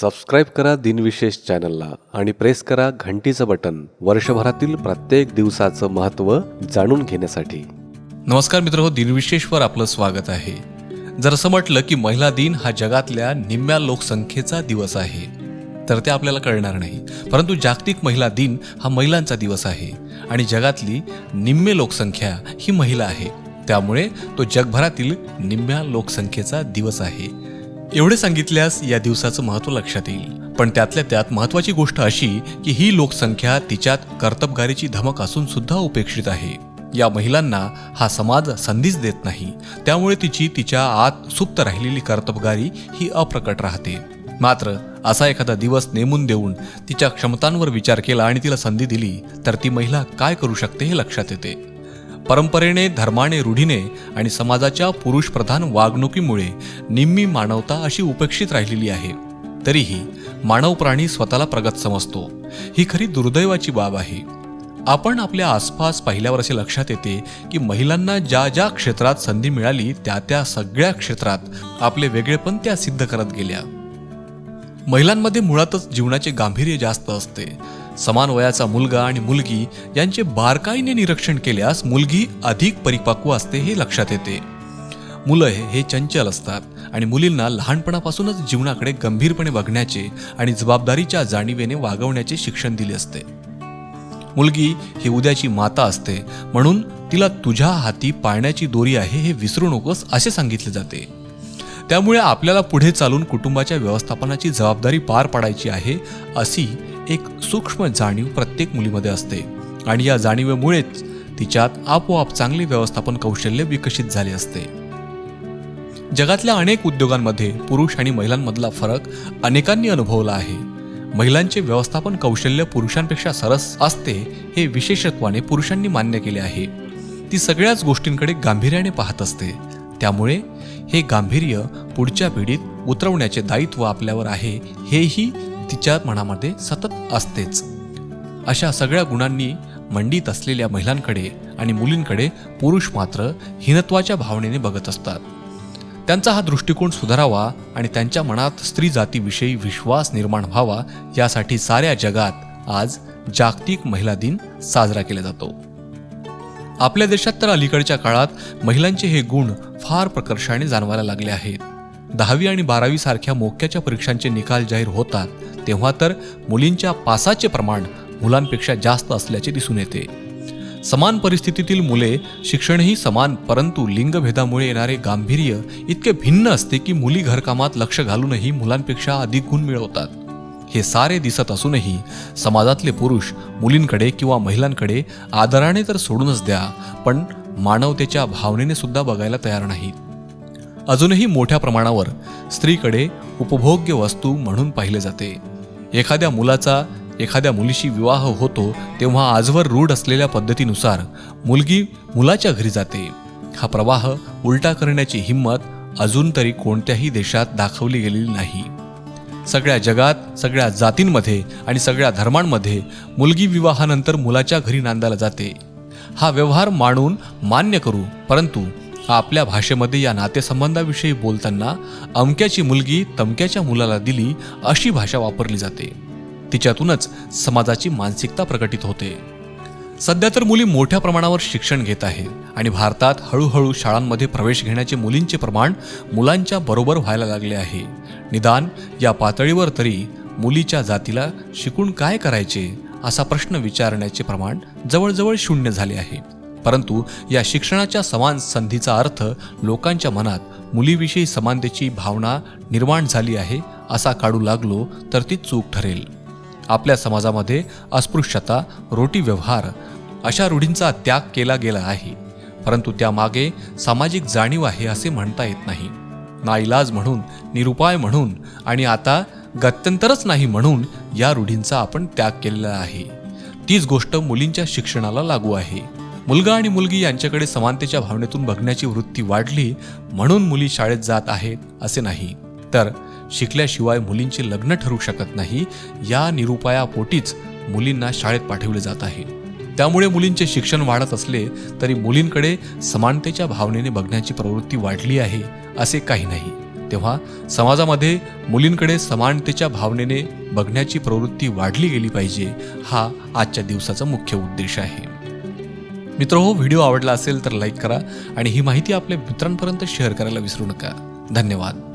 Subscribe करा दिनविशेष चॅनलला आणि प्रेस करा घंटीचं बटन. वर्षभरातील प्रत्येक दिवसाचं महत्त्व जाणून घेण्यासाठी. नमस्कार मित्र हो दिनविशेषवर आपलं स्वागत आहे. जर असं म्हटलं की महिला दिन हा जगातल्या निम्म्या लोकसंख्येचा दिवस आहे. तर ते आपल्याला कळणार नाही. परंतु जागतिक महिला दिन हा महिलांचा दिवस आहे. आणि जगातली निम्मे लोकसंख्या ही महिला आहे. त्यामुळे तो जगभरातील निम्म्या लोकसंख्येचा दिवस आहे. एवढे सांगितल्यास या दिवसाचं महत्त्व लक्षात येईल. पण त्यातल्या त्यात महत्त्वाची गोष्ट अशी की ही लोकसंख्या तिच्यात कर्तबगारीची धमक असून सुद्धा उपेक्षित आहे. या महिलांना हा समाज संधीच देत नाही. त्यामुळे तिची तिच्या आत सुप्त राहिलेली कर्तबगारी ही अप्रकट राहते. मात्र असा एखादा दिवस नेमून देऊन तिच्या क्षमतांवर विचार केला आणि तिला संधी दिली तर ती महिला काय करू शकते हे लक्षात येते. परंपरेने धर्माने रूढीने आणि समाजाच्या पुरुषप्रधान वागणुकीमुळे निम्मी मानवता अशी उपेक्षित राहिलेली आहे. तरीही मानव प्राणी स्वतःला प्रगत समजतो. ही खरी दुर्दैवाची बाब आहे. आपण आपल्या आसपास पाहिल्यावर असे लक्षात येते की महिलांना ज्या ज्या क्षेत्रात संधी मिळाली त्या त्या सगळ्या क्षेत्रात आपले वेगळेपण त्या सिद्ध करत गेल्या. महिलांमध्ये मुळातच जीवनाचे गांभीर्य जास्त असते. समान वयाचा मुलगा आणि मुलगी यांचे बारकाईने निरीक्षण केल्यास मुलगी अधिक परिपक्व असते हे लक्षात येते. मुलं हे चंचल असतात आणि मुलींना लहानपणापासूनच जीवनाकडे गंभीरपणे बघण्याचे आणि जबाबदारीच्या जाणीवेने वागवण्याचे शिक्षण दिले असते. मुलगी ही उद्याची माता असते म्हणून तिला तुझ्या हाती पाळण्याची दोरी आहे हे विसरू नकोस असे सांगितले जाते. त्यामुळे आपल्याला पुढे चालून कुटुंबाच्या व्यवस्थापनाची जबाबदारी पार पाडायची आहे अशी एक सूक्ष्म जाणीव प्रत्येक मुलीमध्ये असते. आणि या जाणीवेमुळेच तिच्यात आपोआप चांगले व्यवस्थापन कौशल्य विकसित झाले असते. जगातल्या अनेक उद्योगांमध्ये पुरुष आणि महिलांमधला फरक अनेकांनी अनुभवला आहे. महिलांचे व्यवस्थापन कौशल्य पुरुषांपेक्षा सरस असते हे विशेषत्वाने पुरुषांनी मान्य केले आहे. ती सगळ्याच गोष्टींकडे गांभीर्याने पाहत असते. त्यामुळे हे गांभीर्य पुढच्या पिढीत उतरवण्याचे दायित्व आपल्यावर आहे हेही तिच्या मनामध्ये सतत असतेच. अशा सगळ्या गुणांनी मंडित असलेल्या महिलांकडे आणि मुलींकडे पुरुष मात्र हीनत्वाच्या भावनेने बघत असतात. त्यांचा हा दृष्टिकोन सुधारावा आणि त्यांच्या मनात स्त्री जातीविषयी विश्वास निर्माण व्हावा यासाठी साऱ्या जगात आज जागतिक महिला दिन साजरा केला जातो. आपल्या देशात तर अलीकडच्या काळात महिलांचे हे गुण फार प्रकर्षाने जाणवायला लागले आहेत. दहावी आणि बारावी सारख्या मोक्याच्या परीक्षांचे निकाल जाहीर होतात तेव्हा तर मुलींच्या पासाचे प्रमाण मुलांपेक्षा जास्त असल्याचे दिसून येते. समान परिस्थितीतील मुले शिक्षणही समान परंतु लिंगभेदामुळे येणारे गांभीर्य इतके भिन्न असते की मुली घरकामात लक्ष घालूनही मुलांपेक्षा अधिक गुण मिळवतात. हे सारे दिसत असूनही समाजातले पुरुष मुलींकडे किंवा महिलांकडे आदराने तर सोडूनच द्या पण मानवतेच्या भावनेने सुद्धा बघायला तयार नाहीत. अजूनही मोठ्या प्रमाणावर स्त्रीकडे उपभोग्य वस्तू म्हणून पाहिले जाते. एखाद्या मुलाचा एखाद्या मुलीशी विवाह होतो तेव्हा आजवर रूढ असलेल्या पद्धतीनुसार मुलगी मुलाच्या घरी जाते. हा प्रवाह उलटा करण्याची हिंमत अजून तरी कोणत्याही देशात दाखवली गेलेली नाही. सगळ्या जगात सगळ्या जातींमध्ये आणि सगळ्या धर्मांमध्ये मुलगी विवाहानंतर मुलाच्या घरी नांदायला जाते. हा व्यवहार मानून मान्य करू परंतु आपल्या भाषेमध्ये या नातेसंबंधाविषयी बोलताना अमक्याची मुलगी तमक्याच्या मुलाला दिली अशी भाषा वापरली जाते. तिच्यातूनच समाजाची मानसिकता प्रकटित होते. सध्या तर मुली मोठ्या प्रमाणावर शिक्षण घेत आहेत आणि भारतात हळूहळू शाळांमध्ये प्रवेश घेण्याचे मुलींचे प्रमाण मुलांच्या बरोबर व्हायला लागले आहे. निदान या पातळीवर तरी मुलीच्या जातीला शिकून काय करायचे असा प्रश्न विचारण्याचे प्रमाण जवळजवळ शून्य झाले आहे. परंतु या शिक्षणाच्या समान संधीचा अर्थ लोकांच्या मनात मुलीविषयी समानतेची भावना निर्माण झाली आहे असा काढू लागलो तर ती चूक ठरेल. आपल्या समाजामध्ये अस्पृश्यता रोटी व्यवहार अशा रूढींचा त्याग केला गेला आहे. परंतु त्यामागे सामाजिक जाणीव आहे असे म्हणता येत नाही. नाईलाज म्हणून निरुपाय म्हणून आणि आता गत्यंतरच नाही म्हणून या रूढींचा आपण त्याग केलेला आहे. तीच गोष्ट मुलींच्या शिक्षणाला लागू आहे. मुलगा आणि मुलगी यांच्याकडे समानतेच्या भावनेतून बघण्याची वृत्ती वाढली म्हणून मुली शाळेत जात आहेत असे नाही. तर शिकल्याशिवाय मुलींचे लग्न ठरू शकत नाही या निरुपायापोटीच मुलींना शाळेत पाठवले जात आहे. त्यामुळे मुलींचे शिक्षण वाढत असले तरी मुलींकडे समानतेच्या भावनेने बघण्याची प्रवृत्ती वाढली आहे असे काही नाही. तेव्हा समाजामध्ये मुलींकडे समानतेच्या भावनेने बघण्याची प्रवृत्ती वाढली गेली पाहिजे हा आजच्या दिवसाचा मुख्य उद्देश आहे. मित्र हो व्हिडिओ आवडला असेल तर लाईक करा आणि ही माहिती आपल्या मित्रांपर्यंत शेअर करायला विसरू नका. धन्यवाद.